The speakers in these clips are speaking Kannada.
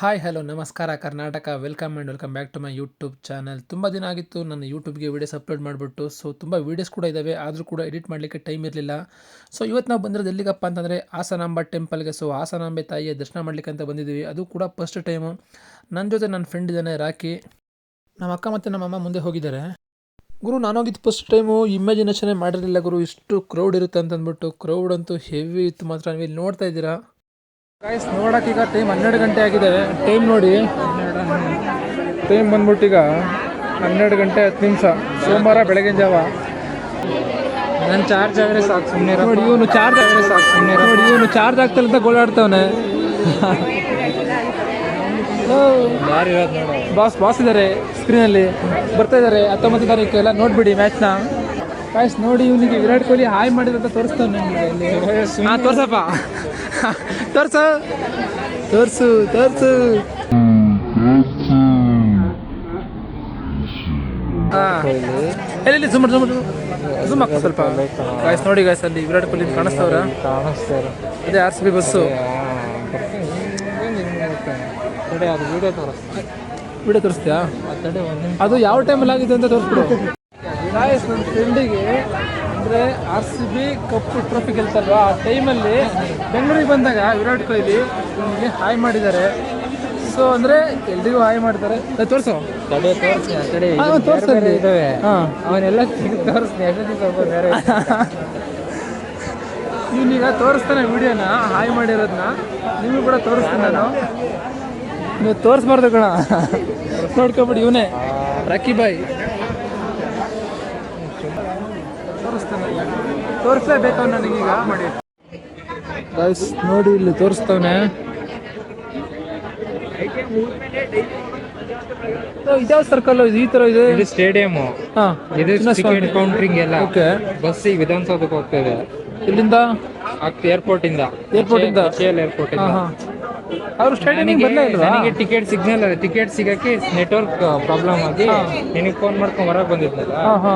ಹಾಯ್ ಹಲೋ ನಮಸ್ಕಾರ, Karnataka. Welcome and welcome back to my YouTube channel ತುಂಬ ದಿನ ಆಗಿತ್ತು ನನ್ನ ಯೂಟ್ಯೂಬ್ಗೆ ವೀಡಿಯೋಸ್ ಅಪ್ಲೋಡ್ ಮಾಡಿಬಿಟ್ಟು ಸೊ ತುಂಬ ವೀಡಿಯೋಸ್ ಕೂಡ ಇದ್ದಾವೆ ಆದರೂ ಕೂಡ ಎಡಿಟ್ ಮಾಡಲಿಕ್ಕೆ ಟೈಮ್ ಇರಲಿಲ್ಲ. ಸೊ ಇವತ್ತು ನಾವು ಬಂದಿರೋದು ಎಲ್ಲಿಗಪ್ಪ ಅಂತಂದರೆ, ಹಾಸನಾಂಬ ಟೆಂಪಲ್ಗೆ ಸೊ ಹಾಸನಾಂಬೆ ತಾಯಿಯ ದರ್ಶನ ಮಾಡಲಿಕ್ಕೆ ಅಂತ ಬಂದಿದ್ದೀವಿ. ಅದು ಕೂಡ ಫಸ್ಟ್ ಟೈಮು ನನ್ನ ಜೊತೆ ನನ್ನ ಫ್ರೆಂಡ್ ಇದ್ದಾನೆ, ರಾಕಿ. ನಮ್ಮ ಅಕ್ಕ ಮತ್ತು ನಮ್ಮ ಅಮ್ಮ ಮುಂದೆ ಹೋಗಿದ್ದಾರೆ. ಗುರು, ನಾನು ಹೋಗಿದ್ದು ಫಸ್ಟ್ ಟೈಮು ಇಮ್ಯಾಜಿನೇಷನೇ ಮಾಡಿರಲಿಲ್ಲ ಗುರು. ಇಷ್ಟು ಕ್ರೌಡ್ ಇರುತ್ತೆ ಅಂತ ಅಂದ್ಬಿಟ್ಟು ಕ್ರೌಡ್ ಅಂತೂ ಹೆವಿ ಇತ್ತು ಮಾತ್ರ. ನೀವು ಇಲ್ಲಿ ನೋಡ್ತಾ ಇದ್ದೀರಾ? ಗಾಯ್ಸ್ ನೋಡಕ್ಕೆ ಈಗ ಟೈಮ್ ಹನ್ನೆರಡು ಗಂಟೆ ಆಗಿದೆ. ಟೈಮ್ ನೋಡಿ. ಟೈಮ್ ಬಂದ್ಬಿಟ್ಟು ಈಗ ಹನ್ನೆರಡು ಗಂಟೆ ಹತ್ತು ನಿಮಿಷ. ಸೋಮವಾರ ಬೆಳಗಿನ ಜಾವ. ನನ್ನ ಚಾರ್ಜ್ ಆದರೆ ಸಾಕು ಸುಮ್ಮನೆ ನೋಡಿ ಇವನು ಚಾರ್ಜ್ ಆದರೆ ಸಾಕು ಸುಮ್ಮನೆ ನೋಡಿ ಇವನು ಚಾರ್ಜ್ ಆಗ್ತಿಲ್ಲ ಅಂತ ಗೋಳಾಡ್ತವನೆ. ಬಾಸ್ ಬಾಸ್ ಇದ್ದಾರೆ ಸ್ಕ್ರೀನಲ್ಲಿ ಬರ್ತಾ ಇದ್ದಾರೆ ಹತ್ತೊಂಬತ್ತು ತಾರೀಕು ಎಲ್ಲ ನೋಡಿಬಿಡಿ ಮ್ಯಾಚ್ನ ಗಾಯ್ಸ್ ನೋಡಿ ಇವನಿಗೆ ವಿರಾಟ್ ಕೊಹ್ಲಿ ಹಾಯ್ ಮಾಡಿದಂತ ತೋರಿಸ್ತಾನೆ ನಿಮಗೆ. ಇಲ್ಲಿ ಹಾಂ ತೋರ್ಸಪ್ಪ. ತೋರ್ಸು. ತೋರ್ಸು ತೋರ್ಸು. ಎಲ್ಲಿ ಸುಮ್ಮ ಸುಮ್ಮ ಸುಮ್ಮ ಸ್ವಲ್ಪ. ಗಾಯ್ಸ್ ನೋಡಿ ಗಾಯ್ಸ್ ಅಲ್ಲಿ ವಿರಾಟ್ ಕೊಹ್ಲಿ ಕಾಣಿಸ್ತವ್ರ? ಅದೇ R C B bus video ತೋರಿಸ್ video ತೋರಿಸ್ತೀಯಾ? ಅದು ಯಾವ ಟೈಮಲ್ಲಿ ಆಗಿದೆ ಅಂತ ತೋರಿಸ್ಬಿಡು. ಗಾಯಸ್ ನನ್ನ ಫ್ರೆಂಡಿಗೆ ಅಂದರೆ R C B cup trophy ಗೆಲ್ತಲ್ವ? ಆ ಟೈಮಲ್ಲಿ ಬೆಂಗಳೂರಿಗೆ ಬಂದಾಗ ವಿರಾಟ್ ಕೊಹ್ಲಿ ನಿಮಗೆ ಹಾಯ್ ಮಾಡಿದ್ದಾರೆ. ಸೊ ಅಂದರೆ ಎಲ್ರಿಗೂ ಹಾಯ್ ಮಾಡ್ತಾರೆ. ತೋರ್ಸು. ತಡೆ ತೋರಿಸ್ತೀನಿ ತಡೆ ಹಾ, ಇದು ತೋರ್ಸು ಬೇರೆ ಬೇರೆ ಇದಾವೆ. ಹಾ. ಅವನ್ನೆಲ್ಲ ಬೇರೆ ಇವನೀಗ ತೋರಿಸ್ತಾನೆ ವಿಡಿಯೋನ ಹಾಯ್ ಮಾಡಿರೋದನ್ನ ನಿಮಗೂ ಕೂಡ ತೋರಿಸ್ತೀನಿ ನಾನು. ನೀವು ತೋರಿಸ್ಬಾರ್ದು ಕಣ. ನೋಡ್ಕೊಬಿಡಿ ಇವನೇ. ರಾಕಿ ಬಾಯ್ ತೋರಿಸ್ತಾನೆ ತೋರಿಸ್ಲೇಬೇಕು ಈಗ ಮಾಡಿ. ನೋಡಿ ಇಲ್ಲಿ ತೋರಿಸ್ತವನೆ. ಇದ್ಯಾವ ಸರ್ಕಲ್ ಇದು ಈ ತರ ಇದೆ. ಇದು ಸ್ಟೇಡಿಯಂ ಇದು ಕೌಂಟ್ರಿಂಗ್ ಎಲ್ಲ. ಓಕೆ ಬಸ್ ಈಗ ವಿಧಾನಸೌಧಕ್ಕೆ ಹೋಗ್ತದೆ ಇಲ್ಲಿಂದ? ಆಗ್ತ ಏರ್ಪೋರ್ಟ್ ಇಂದ. ಏರ್ಪೋರ್ಟ್ ಇಂದ? ಏರ್ಪೋರ್ಟ್ ಇಂದ. ಅವ್ರು ಸ್ಟೇಡಿಯಂ ನನಗೆ ಬರಲೇ ಇಲ್ವಾ? ನನಗೆ ಟಿಕೆಟ್ ಸಿಗ್ನಲ್ ಟಿಕೆಟ್ ಸಿಗಕ್ಕೆ ನೆಟ್ವರ್ಕ್ ಪ್ರಾಬ್ಲಮ್ ಆಗಿ ನಿನಗೆ ಫೋನ್ ಮಾಡ್ಕೊಂಡು ಹೊರಗೆ ಹಾ.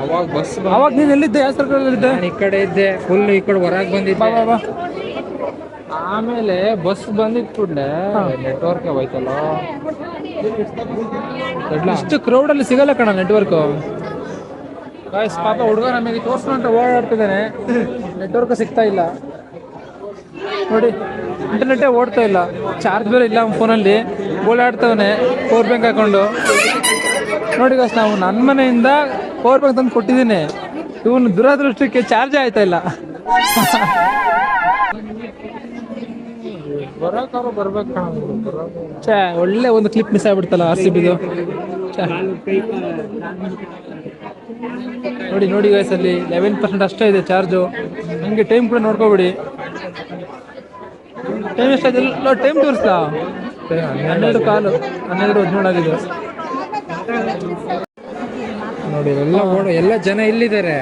ಅವಾಗ ಬಸ್ ಅವಾಗ ನೀನು ಎಲ್ಲಿದ್ದೆ? ಯಾವ ನಾನು ಈ ಕಡೆ ಇದ್ದೆ. ಫುಲ್ ಈ ಕಡೆ ಹೊರಗೆ ಬಂದಿದ್ದೆ. ಬಾ ಬಾ ಆಮೇಲೆ ಬಸ್ ಬಂದಿದ್ ಕೂಡಲೇ ನೆಟ್ವರ್ಕ್ ಹೋಯ್ತಲ್ಲ. ಇಷ್ಟು ಕ್ರೌಡ್ ಅಲ್ಲಿ ಸಿಗಲ್ಲ ಕಣ ನೆಟ್ವರ್ಕ್ ಗಾಯ್ಸ್ ಪಾಪ ಹುಡುಗ ನಮಗೆ ತೋರ್ಸ್ಕೊಂಡ್ರೆ ಅಂತ ಓಡಾಡ್ತಿದ್ದಾನೆ. ನೆಟ್ವರ್ಕ್ ಸಿಗ್ತಾ ಇಲ್ಲ. ನೋಡಿ ಇಂಟರ್ನೆಟ್ಟೇ ಓಡ್ತಾ ಇಲ್ಲ. ಚಾರ್ಜ್ ಬೇರೆ ಇಲ್ಲ ಫೋನಲ್ಲಿ ಓಡಾಡ್ತವನೆ ಪವರ್ ಬ್ಯಾಂಕ್ ಹಾಕೊಂಡು. ನೋಡಿ ಗಾಯ್ಸ್ ನಾವು ನನ್ನ ಮನೆಯಿಂದ ಪವರ್ ಬ್ಯಾಂಕ್ ತಂದು ಕೊಟ್ಟಿದ್ದೀನಿ. ಇವನು ದುರದೃಷ್ಟಕ್ಕೆ ಚಾರ್ಜ್ ಆಯ್ತಾ ಇಲ್ಲ. ಛೇ ಒಳ್ಳೆ ಒಂದು ಕ್ಲಿಪ್ ಮಿಸ್ ಆಗ್ಬಿಡ್ತಲ್ಲ ಆರ್ ಸಿ ಬಿದು ನೋಡಿ ನೋಡಿ ಗೈಸ್ ಅಲ್ಲಿ ಲೆವೆನ್ ಪರ್ಸೆಂಟ್ ಅಷ್ಟೇ ಇದೆ ಚಾರ್ಜು. ಹಂಗೆ ಟೈಮ್ ಕೂಡ ನೋಡ್ಕೋಬಿಡಿ. ಟೈಮ್ ಎಷ್ಟಾಯ್ತು ಟೈಮ್ ತೋರಿಸ್ತಾ ಹನ್ನೆರಡು ಕಾಲು ಹನ್ನೆರಡು ಹದಿನೇಳು ಆಗಿದೆ. ನೋಡಿ ಎಲ್ಲ ಓಡ ಎಲ್ಲ ಜನ ಇಲ್ಲಿದ್ದಾರೆ.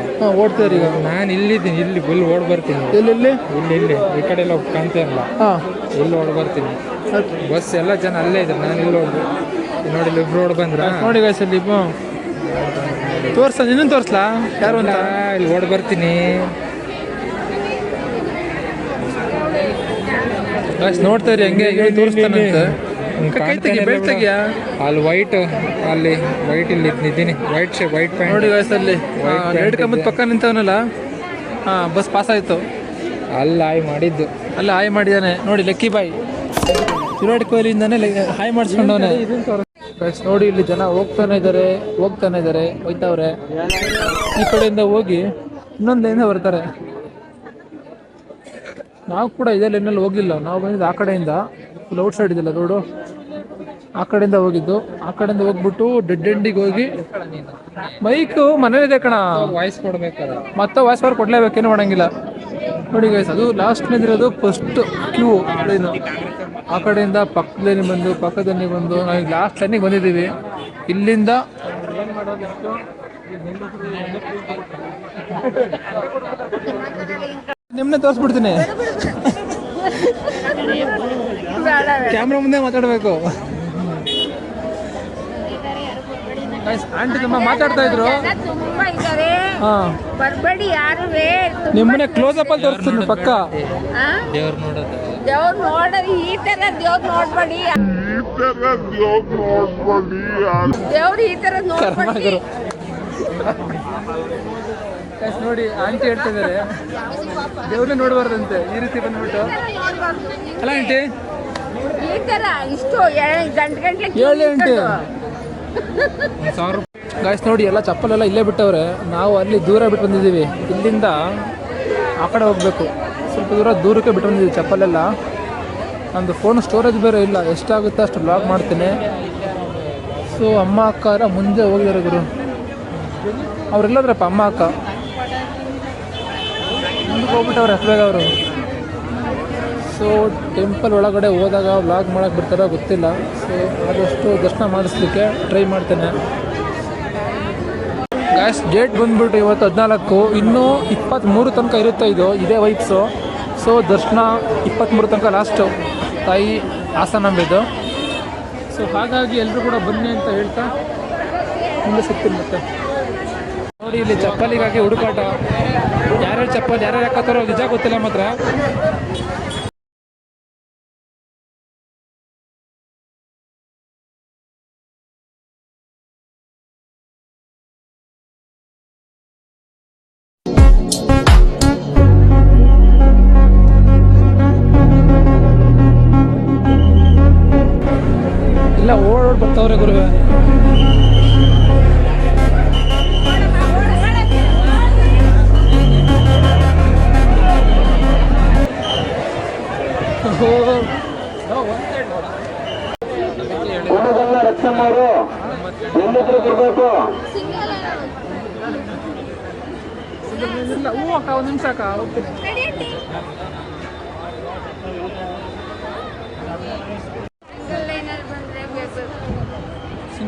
ಓಡ್ತಾರೆ ಈಗ. ನಾನು ಇಲ್ಲಿದ್ದೀನಿ ಇಲ್ಲಿ ಫುಲ್ ಓಡ್ ಬರ್ತೀನಿ. ಎಲ್ಲೆಲ್ಲಿ? ಇಲ್ಲಿ ಇಲ್ಲಿ ಈ ಕಡೆ ಎಲ್ಲ ಕಾಣ್ತಾ ಇಲ್ಲ. ಹಾಂ. ಇಲ್ಲಿ ಓಡ್ ಬರ್ತೀನಿ. ಬಸ್ ಎಲ್ಲ ಜನ ಅಲ್ಲೇ ಇದ್ದಾರೆ ನಾನು ಇಲ್ಲಿ ಓಡ್ ನೋಡಿ ಇಲ್ಲಿ ಇಬ್ರು ಓಡ್ ಬಂದ್ರ? ನೋಡಿ ಗೈಸ್ ಅಲ್ಲಿ ತೋರ್ಸ ನಿನ್ನ ತೋರಿಸ್ಲಾ? ಯಾರು ಅಂತ? ಇಲ್ಲಿ ಓಡ್ ಬರ್ತೀನಿ. ಗೈಸ್ ನೋಡ್ತಾ ಇರಿ ಹಂಗೆ ತೋರಿಸ್ತಾನಂತೆ ಬೆಲ್ಟ್ ತೆಗಿಯಾ ಅಲ್ಲಿ ವೈಟ್ ಅಲ್ಲಿ ವೈಟ್ ಇಲ್ಲಿ ನಿಂತಿದ್ದೀನಿ. ವೈಟ್ ಶೇ ವೈಟ್ ಪ್ಯಾಂಟ್ ನೋಡಿ ಗೈಸ್ ಅಲ್ಲಿ. ರೆಡ್ ಕಂಬದ ಪಕ್ಕ ನಿಂತವನಲ್ಲ? ಹಾ ಬಸ್ ಪಾಸ್ ಆಯಿತು. ಅಲ್ಲಿ ಹಾಯ್ ಮಾಡಿದ್ದು. ಅಲ್ಲಿ ಹಾಯ್ ಮಾಡಿದಾನೆ ನೋಡಿ ಲಕ್ಕಿ ಬಾಯ್ ವಿರಾಟ್ ಕೊಹ್ಲಿಯಿಂದಾನೆ ಹಾಯ್ ಮಾಡಿಸ್ಕೊಂಡವನೆ. ಗೈಸ್ ನೋಡಿ ಇಲ್ಲಿ ಜನ ಹೋಗ್ತಾನೆ ಇದ್ದಾರೆ ಹೋಗ್ತಾನೆ ಇದ್ದಾರೆ ಹೋಯ್ತವ್ರೆ. ಈ ಕಡೆಯಿಂದ ಹೋಗಿ ಇನ್ನೊಂದು ಲೈನಿಂದ ಬರ್ತಾರೆ. ನಾವು ಕೂಡ ಇದೇ ಲೈನಲ್ಲಿ ಹೋಗಿಲ್ಲ. ನಾವು ಬಂದಿದ್ದು ಆ ಕಡೆಯಿಂದ. ಫುಲ್ ಔಟ್ ಸೈಡ್ ಇದೆಲ್ಲ ರೋಡು ಆ ಕಡೆಯಿಂದ ಹೋಗಿದ್ದು. ಆ ಕಡೆಯಿಂದ ಹೋಗ್ಬಿಟ್ಟು ಡೆಡ್ ಎಂಡಿಗೆ ಹೋಗಿ ಬೈಕು ಮನೇಲಿದೆ ಕಣ. ವಾಯ್ಸ್ ಕೊಡ್ಬೇಕಾರೆ ಮತ್ತೆ ವಾಯ್ಸ್ ಓವರ್ ಕೊಡ್ಲೇಬೇಕೇನು ಮಾಡಂಗಿಲ್ಲ. ನೋಡಿ ಗೈಸ್ ಅದು ಲಾಸ್ಟ್ ಇರೋದು ಫಸ್ಟ್ ಕ್ಯೂ ಲೈನು ಆ ಕಡೆಯಿಂದ ಪಕ್ಕದಲ್ಲಿ ಬಂದು ಪಕ್ಕದಲ್ಲಿ ಬಂದು ನಾವು ಲಾಸ್ಟ್ ಲೈನಿಗೆ ಬಂದಿದ್ದೀವಿ. ಇಲ್ಲಿಂದ ನಿಮ್ಮನ್ನೇ ತೋರಿಸ್ಬಿಡ್ತೀನಿ. ಕ್ಯಾಮ್ರಾ ಮುಂದೆ ಮಾತಾಡಬೇಕು. ಆಂಟಿ ತುಂಬ ಮಾತಾಡ್ತಾ ಇದ್ರು. ತುಂಬಾ ಇದ್ದಾರೆ ಬರ್ಬೇಡಿ ಯಾರುವೆ ನಿಮ್ಮನೆ ಕ್ಲೋಸ್ ಅಪ್ ಅಲ್ಲಿ ತೋರಿಸ್ತೀನಿ ಪಕ್ಕ. ದೇವ್ರು ನೋಡೋದು. ದೇವ್ರು ನೋಡೋದು ಈ ತರ ದೇವ್ರು ನೋಡ್ಬೇಡಿ. ದೇವ್ರು ಈ ತರ ನೋಡ್ಬೇಡಿ. ನೋಡಿ ಆಂಟಿ ಹೇಳ್ತಾ ಇದಾರೆ. ದೇವ್ರನ್ನ ನೋಡಬಾರ್ದಂತೆ ಈ ರೀತಿ ಬಂದ್ಬಿಟ್ಟು. ಅಲ್ಲ ಆಂಟಿ ಈ ತರ ಇಷ್ಟು ಗಂಟೆ ಗಂಟೆ ಹೇಳಿ ಆಂಟಿ. ಸಾವಿರ ಗಾಯ್ಸ್ ನೋಡಿ, ಎಲ್ಲ ಚಪ್ಪಲೆಲ್ಲ ಇಲ್ಲೇ ಬಿಟ್ಟವ್ರೆ. ನಾವು ಅಲ್ಲಿ ದೂರ ಬಿಟ್ಟು ಬಂದಿದ್ದೀವಿ. ಇಲ್ಲಿಂದ ಆ ಕಡೆ ಹೋಗಬೇಕು. ಸ್ವಲ್ಪ ದೂರ, ದೂರಕ್ಕೆ ಬಿಟ್ಟು ಬಂದಿದ್ದೀವಿ ಚಪ್ಪಲೆಲ್ಲ. ನಂದು ಫೋನ್ ಸ್ಟೋರೇಜ್ ಬೇರೆ ಇಲ್ಲ. ಎಷ್ಟಾಗುತ್ತೆ ಅಷ್ಟು ಬ್ಲಾಗ್ ಮಾಡ್ತೀನಿ. ಸೊ ಅಮ್ಮ, ಅಕ್ಕ ಎಲ್ಲ ಮುಂದೆ ಹೋಗಿದ್ದಾರೆ ಗುರು. ಅವರೆಲ್ಲದ್ರಪ್ಪ ಅಮ್ಮ, ಅಕ್ಕ. ಮುಂದಕ್ಕೆ ಹೋಗ್ಬಿಟ್ಟವ್ರೆ ಬೇಗ ಅವರು. ಸೊ ಟೆಂಪಲ್ ಒಳಗಡೆ ಹೋದಾಗ ವ್ಲಾಗ್ ಮಾಡೋಕೆ ಬರ್ತಾರೋ ಗೊತ್ತಿಲ್ಲ. ಸೊ ಆದಷ್ಟು ದರ್ಶನ ಮಾಡಿಸ್ಲಿಕ್ಕೆ ಟ್ರೈ ಮಾಡ್ತೇನೆ. ಗ್ಯಾಸ್ ಡೇಟ್ ಬಂದ್ಬಿಟ್ಟು ಇವತ್ತು ಹದಿನಾಲ್ಕು, ಇನ್ನೂ ಇಪ್ಪತ್ತ್ಮೂರು ತನಕ ಇರುತ್ತೆ ಇದು, ಇದೇ ವೈಪ್ಸು ಸೊ ದರ್ಶನ ಇಪ್ಪತ್ತ್ಮೂರು ತನಕ ಲಾಸ್ಟು ತಾಯಿ ಆಸನಂಬಿದ್ದು ಸೊ ಹಾಗಾಗಿ ಎಲ್ಲರೂ ಕೂಡ ಬನ್ನಿ ಅಂತ ಹೇಳ್ತಾ ಮುಂದೆ ಸಿಗ್ತೀನಿ ಮತ್ತೆ. ನೋಡಿ ಇಲ್ಲಿ ಚಪ್ಪಲಿಗಾಗಿ ಹುಡುಕಾಟ. ಯಾರ್ಯಾರು ಚಪ್ಪಲಿ, ಯಾರ್ಯಾರು ಹಾಕತ್ತಾರೋ ನಿಜ ಗೊತ್ತಿಲ್ಲ ಮಾತ್ರ.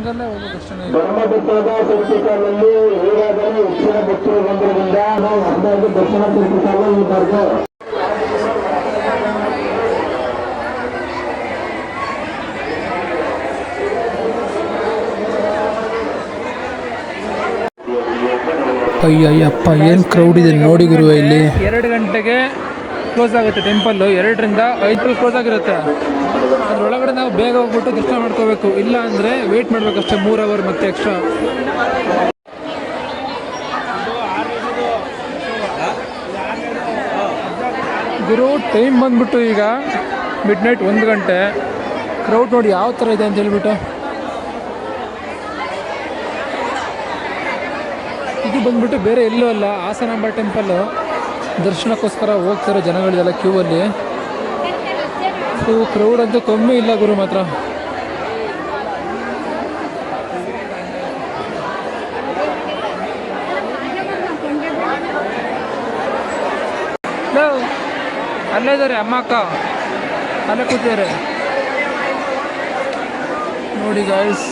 ಸಿಂಗಲ್ಲೇ ಹೋಗೋದು ಅಷ್ಟೇ ಧರ್ಮಗುಪ್ಪದ ಸಂಚಿಕಾಲಲ್ಲಿ ಈಗಾಗಲೇ ಹೆಚ್ಚಿನ ಭಕ್ತರು ಬಂದಿರುವುದರಿಂದ ನಾವು ಈ ಅಯ್ಯಯ್ಯಪ್ಪ ಏನು ಕ್ರೌಡ್ ಇದೆ ನೋಡಿ ಗುರುವೆ ಇಲ್ಲಿ. ಎರಡು ಗಂಟೆಗೆ ಕ್ಲೋಸ್ ಆಗುತ್ತೆ ಟೆಂಪಲ್ಲು ಎರಡರಿಂದ ಐದು ಕ್ಲೋಸ್ ಆಗಿರುತ್ತೆ. ಅದ್ರೊಳಗಡೆ ನಾವು ಬೇಗ ಹೋಗ್ಬಿಟ್ಟು ದರ್ಶನ ಮಾಡ್ಕೋಬೇಕು. ಇಲ್ಲ ಅಂದರೆ ವೇಟ್ ಮಾಡ್ಬೇಕಷ್ಟೇ, ಮೂರು ಅವರ್ ಮತ್ತೆ ಎಕ್ಸ್ಟ್ರಾ ಗುರು ಟೈಮ್ ಬಂದ್ಬಿಟ್ಟು ಈಗ ಮಿಡ್ ನೈಟ್ ಒಂದು ಗಂಟೆ. ಕ್ರೌಡ್ ನೋಡಿ ಯಾವ ಥರ ಇದೆ ಅಂತ ಹೇಳ್ಬಿಟ್ಟು. ಇದು ಬಂದ್ಬಿಟ್ಟು ಬೇರೆ ಎಲ್ಲೂ ಅಲ್ಲ, ಹಾಸನಾಂಬ ಟೆಂಪಲ್ಲು ದರ್ಶನಕ್ಕೋಸ್ಕರ ಹೋಗ್ತಾರೆ ಜನಗಳಿದೆಲ್ಲ ಕ್ಯೂ ಅಲ್ಲಿ ಸೊ ಕ್ರೌಡ್ ಅಂತೂ ಕಮ್ಮಿ ಇಲ್ಲ ಗುರು ಮಾತ್ರ. ಅಲ್ಲೇ ಇದ್ದಾರೆ, ಅಮ್ಮ, ಅಕ್ಕ. ಅಲ್ಲೇ ಕೂತಿದ್ದಾರೆ. ನೋಡಿ ಗಾಯ್ಸ್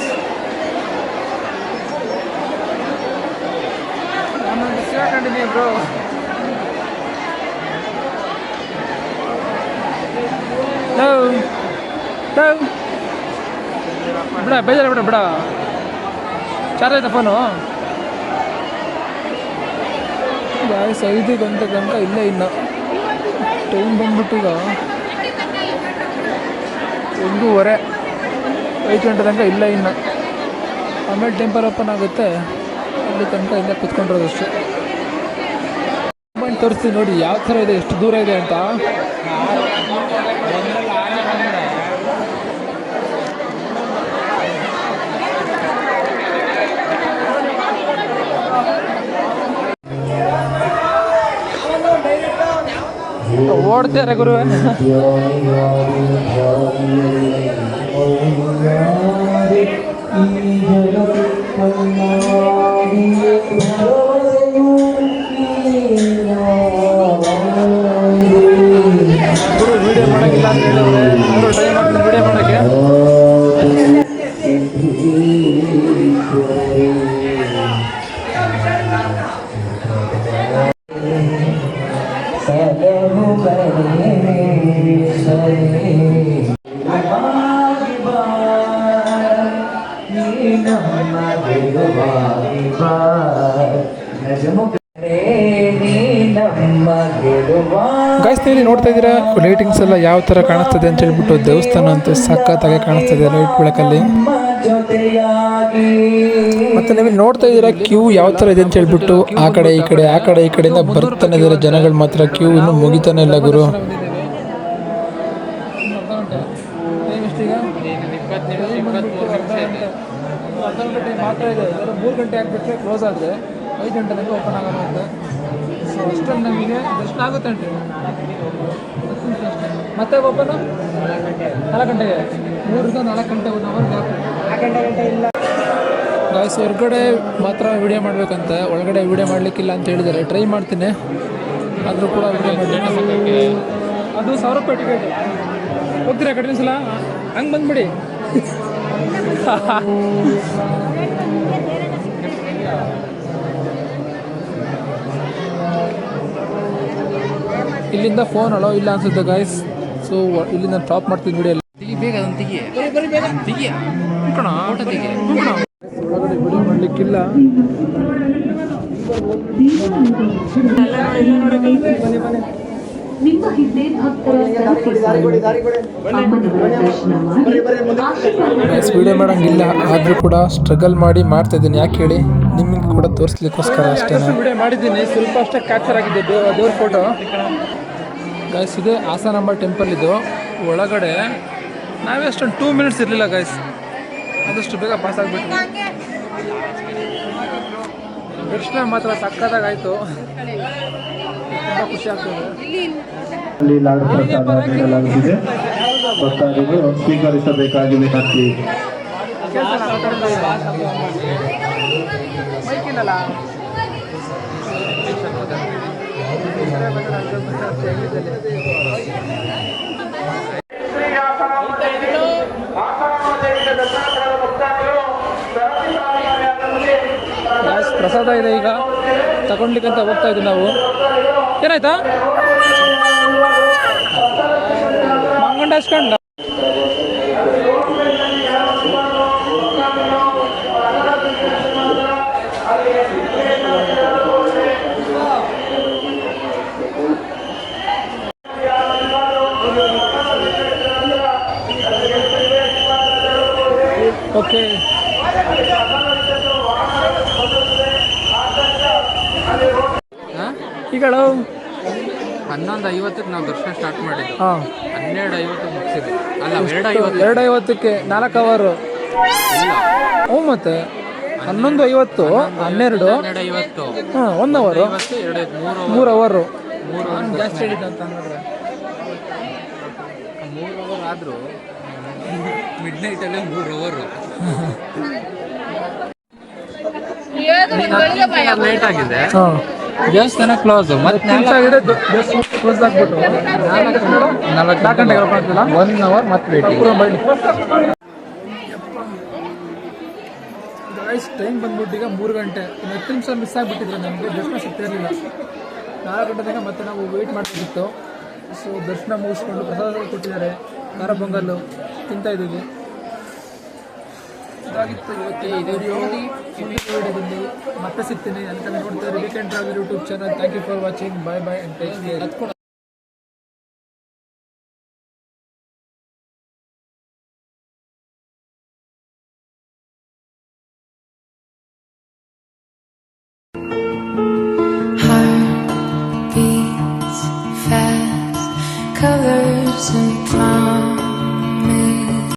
ನಾನು ಸಿಗಾಕೊಂಡಿದ್ದೀನಿ ಬ್ರೋ ಲವ್ ಬಿಡ, ಬೇಜಾರ ಬಿಡ ಬಿಡ. ಚಾರ್ಜ್ ಆಯ್ತಾ ಫೋನು ಗಾಯ್ಸ್ ಐದು ಗಂಟೆ ತನಕ ಇಲ್ಲೇ ಇಲ್ಲ ಟೈಮ್ ಬಂದ್ಬಿಟ್ಟು ಈಗ ಒಂದೂವರೆ, ಐದು ಗಂಟೆ ತನಕ ಇಲ್ಲ ಇನ್ನು. ಆಮೇಲೆ ಟೆಂಪಲ್ ಓಪನ್ ಆಗುತ್ತೆ. ಅಲ್ಲಿ ತನಕ ಇಲ್ಲೇ ಕುತ್ಕೊಂಡಿರೋದು ಅಷ್ಟೇ. ತೋರಿಸ್ತೀನಿ ನೋಡಿ, ಯಾವ ಥರ ಇದೆ, ಎಷ್ಟು ದೂರ ಇದೆ ಅಂತ. ಓಡ್ತಾರೆ ಗುರು ಗುರು ನೀವು ನೋಡ್ತಾ ಇದ್ದೀರಾ? ಲೈಟಿಂಗ್ಸ್ ಎಲ್ಲ ಯಾವ ತರ ಕಾಣಿಸ್ತದೆ ಅಂತ ಹೇಳ್ಬಿಟ್ಟು ದೇವಸ್ಥಾನ ಅಂತೂ ಸಖತ್ತಾಗಿ ಕಾಣಿಸ್ತದೆ ಲೈಟ್ ಬೆಳಕಲ್ಲಿ. ಮತ್ತೆ ನೀವು ನೋಡ್ತಾ ಇದ್ದೀರಾ ಕ್ಯೂ ಯಾವ ತರ ಇದೆ ಅಂತ ಹೇಳ್ಬಿಟ್ಟು ಆ ಕಡೆ, ಈ ಕಡೆ, ಆ ಕಡೆ, ಈ ಕಡೆಯಿಂದ ಬರ್ತಾನೆ ಇದ್ದಾರೆ ಜನಗಳು ಮಾತ್ರ ಕ್ಯೂ ಇನ್ನು ಮುಗಿತಾನೆ ಇಲ್ಲ ಗುರು. ಮೂರು ಗಂಟೆ ಆಗಿಬಿಟ್ರೆ ಕ್ಲೋಸ್ ಆದರೆ ಐದು ಗಂಟೆ ಓಪನ್ ಆಗೋಣ ಅಷ್ಟರಲ್ಲಿ ನಮಗೆ. ದರ್ಶನ ಆಗುತ್ತೆ ಅಂತೆ ಮತ್ತೆ ಓಪನ್ ನಾಲ್ಕು ಗಂಟೆಗೆ ಮೂರಿಂದ ನಾಲ್ಕು ಗಂಟೆ ಒನ್ ಅವರ್ ಗ್ಯಾಪ್ ಗಾಯ್ಸ್ ಹೊರಗಡೆ ಮಾತ್ರ ವಿಡಿಯೋ ಮಾಡಬೇಕಂತ. ಒಳಗಡೆ ವಿಡಿಯೋ ಮಾಡಲಿಕ್ಕಿಲ್ಲ ಅಂತ ಹೇಳಿದ್ದಾರೆ. ಟ್ರೈ ಮಾಡ್ತೀನಿ. ಆದರೂ ಕೂಡ ಅದು ಸಾವಿರ ರೂಪಾಯಿ ಟಿಕೆಟ್ ಹೋಗ್ತೀರಾ ಕಡಿಮೆ ಸಲ? ಹಂಗೆ ಬಂದ್ಬಿಡಿ. ಇಲ್ಲಿಂದ ಫೋನ್ ಅಲೋ ಇಲ್ಲ ಅನ್ಸುತ್ತೆ ಗಾಯ್ಸ್ ಸೊ ಇಲ್ಲಿಂದ ಟಾಪ್ ಮಾಡ್ತೀನಿ ವಿಡಿಯೋ ಬೇಗ ಅದನ್ನು ತೆಗಿ. ತೆಗಿಯ ಫೋಟೋ ತೆಗಿ. ಒಳಗಡೆ ವಿಡಿಯೋ ಮಾಡಲಿಕ್ಕಿಲ್ಲ ನಿಮ್ಮ ಹಿಂದೆ ಭಕ್ತರ ಮಾಡಂಗಿಲ್ಲ ದರ್ಶನ ಮಾಡಿ. ಗೈಸ್ ವಿಡಿಯೋ ಮಾಡೋಂಗಿಲ್ಲ ಆದರೂ ಕೂಡ ಸ್ಟ್ರಗಲ್ ಮಾಡಿ ಮಾಡ್ತಾ ಇದ್ದೀನಿ. ಯಾಕೆ ಹೇಳಿ? ನಿಮಗೆ ಕೂಡ ತೋರಿಸ್ಲಿಕ್ಕೋಸ್ಕರ ಅಷ್ಟೇ ವಿಡಿಯೋ ಮಾಡಿದ್ದೀನಿ. ಸ್ವಲ್ಪ ಅಷ್ಟೇ ಕ್ಯಾಪ್ಚರ್ ಆಗಿದೆ. ದೇವ್ ದೇವ್ರ ಫೋಟೋ ಗಾಯ್ಸ್ ಇದೆ ಹಾಸನಾಂಬ ಟೆಂಪಲ್ ಇದು. ಒಳಗಡೆ ನಾವೇ ಅಷ್ಟೊಂದು ಟೂ ಮಿನಿಟ್ಸ್ ಇರಲಿಲ್ಲ ಗಾಯ್ಸ್ ಆದಷ್ಟು ಬೇಗ ಪಾಸ್ ಆಗಿಬಿಟ್ಟು ದರ್ಶನ ಮಾತ್ರ ಆಗ್ತದೆ ಅಲ್ಲಿ ಲಾಡು ಪ್ರಸಾದ ನೀಡಲಾಗುತ್ತಿದೆ. ಭಕ್ತಾದಿಗಳು ಸ್ವೀಕರಿಸಬೇಕಾಗಿ ವಿನಂತಿ ಪ್ರಸಾದ ಇದೆ ಈಗ. ತಗೊಂಡ್ಲಿಕ್ಕಂತ ಹೋಗ್ತಾ ಇದ್ದೀವಿ ನಾವು. ಏನಾಯ್ತಾ? ಮಂಗಂಡ ಹಚ್ಕೊಂಡ ಓಕೆ ಈಗ ಹನ್ನೊಂದು ಐವತ್ತಕ್ಕೆ ನಾವು ದರ್ಶನ ಸ್ಟಾರ್ಟ್ ಮಾಡಿದ್ದು. ಹಾಂ. ಹನ್ನೆರಡು ಐವತ್ತು ಮುಗಿಸಿದ್ವಿ ಅಲ್ಲ ಎರಡು ಐವತ್ತು ಎರಡು ಐವತ್ತಕ್ಕೆ ನಾಲ್ಕು ಅವರು. ಹ್ಞೂ ಮತ್ತೆ. ಹನ್ನೊಂದು ಐವತ್ತು ಹನ್ನೆರಡು. ಹನ್ನೆರಡು ಐವತ್ತು ಹಾಂ ಒನ್ ಅವರು. ಐವತ್ತು ಎರಡು ಮೂರು ಮೂರು ಅವರು. ಮೂರು ಜಾಸ್ತಿ ಹೇಳಿದ್ದು ಅಂತ ಅಂದ್ರೆ ಮೂರು ಅವರ್ ಆದರೂ ಮಿಡ್ ನೈಟಲ್ಲೇ ಮೂರು ಅವರು. ಲೇಟ್ ಆಗಿದೆ. ಹಾಂ. ದೇವಸ್ಥಾನ ಕ್ಲೋಸ್ ಮತ್ತೆ ಕ್ಲೋಸ್ ಆಗ್ಬಿಟ್ಟು. ನಾಲ್ಕು ಗಂಟೆಗೆ ಓಪನ್ ಆಗ್ತಿಲ್ಲ ಒನ್ ಅವರ್ ಮತ್ತೆ ವೇಟ್ ಗಾಯ್ಸ್ ಟೈಮ್ ಬಂದ್ಬಿಟ್ಟು ಈಗ ಮೂರು ಗಂಟೆ. ಇನ್ನು ಹತ್ತು ನಿಮಿಷ ಮಿಸ್ ಆಗಿಬಿಟ್ಟಿದ್ರೆ ನಮಗೆ ದರ್ಶನ ಸಿಗ್ತಿರಲಿಲ್ಲ ನಾಲ್ಕು ಗಂಟೆ ತನಕ ಮತ್ತೆ ನಾವು ವೆಯ್ಟ್ ಮಾಡ್ತಿತ್ತು ಸೊ ದರ್ಶನ ಮುಗಿಸ್ಕೊಂಡು ಪ್ರಸಾದ ಕೊಟ್ಟಿದ್ದಾರೆ. ಖಾರ ಪೊಂಗಲ್ಲು ತಿಂತಾ ಇದ್ದೀವಿ. ಇದಾಗಿತ್ತು. ಇವತ್ತಿನ ವಿಡಿಯೋ ವಿಡಿಯೋದಲ್ಲಿ ಮತ್ತೆ ಸಿಗ್ತೀನಿ. ಅಂತ ನೋಡ್ತಾರೆ weekend travel YouTube channel thank you for watching bye bye ಅಂತ ಕೇರ್